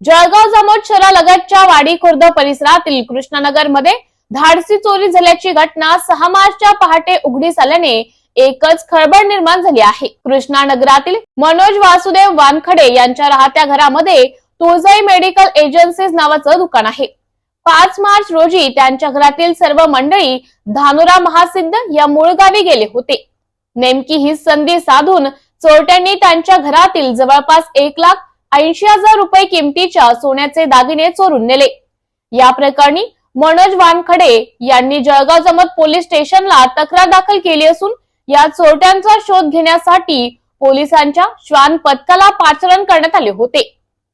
जळगाव जामोद शहरालगतच्या वाडी खुर्द परिसरातील कृष्णानगरमध्ये धाडसी चोरी झाल्याची घटना सहा मार्चच्या पहाटे उघडीस आल्याने एकच खळबळ निर्माण झाली आहे. कृष्णानगरातील मनोज वासुदेव वानखडे यांच्या राहत्या घरामध्ये तुळजाई मेडिकल एजन्सीज नावाचं दुकान आहे. पाच मार्च रोजी त्यांच्या घरातील सर्व मंडळी धानुरा महासिद्ध या मूळ गावी गेले होते. नेमकी ही संधी साधून चोरट्यांनी त्यांच्या घरातील जवळपास एक लाख ऐंशी हजार रुपये किमतीच्या सोन्याचे दागिने चोरून नेले. या प्रकरणी मनोज वानखडे यांनी जळगाव जमत पोलीस स्टेशनला तक्रार दाखल केली असून या चोरट्यांचा शोध घेण्यासाठी पोलिसांच्या श्वान पथकाला पाचारण करण्यात आले होते.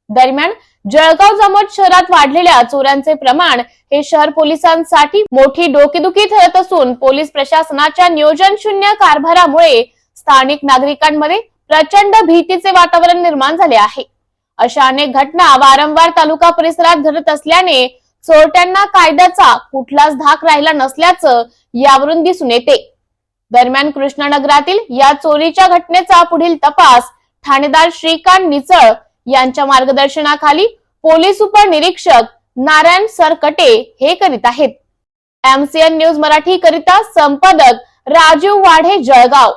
दरम्यान जळगाव जमत शहरात वाढलेल्या चोऱ्यांचे प्रमाण हे शहर पोलिसांसाठी मोठी डोकेदुखी ठरत असून पोलीस प्रशासनाच्या नियोजन शून्य कारभारामुळे स्थानिक नागरिकांमध्ये प्रचंड भीतीचे वातावरण निर्माण झाले आहे. अशा अनेक घटना वारंवार तालुका परिसरात घडत असल्याने चोरट्यांना कायद्याचा कुठलाच धाक राहिला नसल्याचं यावरून दिसून येते. दरम्यान कृष्णनगरातील या चोरीच्या घटनेचा पुढील तपास ठाणेदार श्रीकांत निचळ यांच्या मार्गदर्शनाखाली पोलीस उपनिरीक्षक नारायण सरकटे हे करीत आहेत. एमसीएन न्यूज मराठी करिता संपादक राजीव वाढे जळगाव.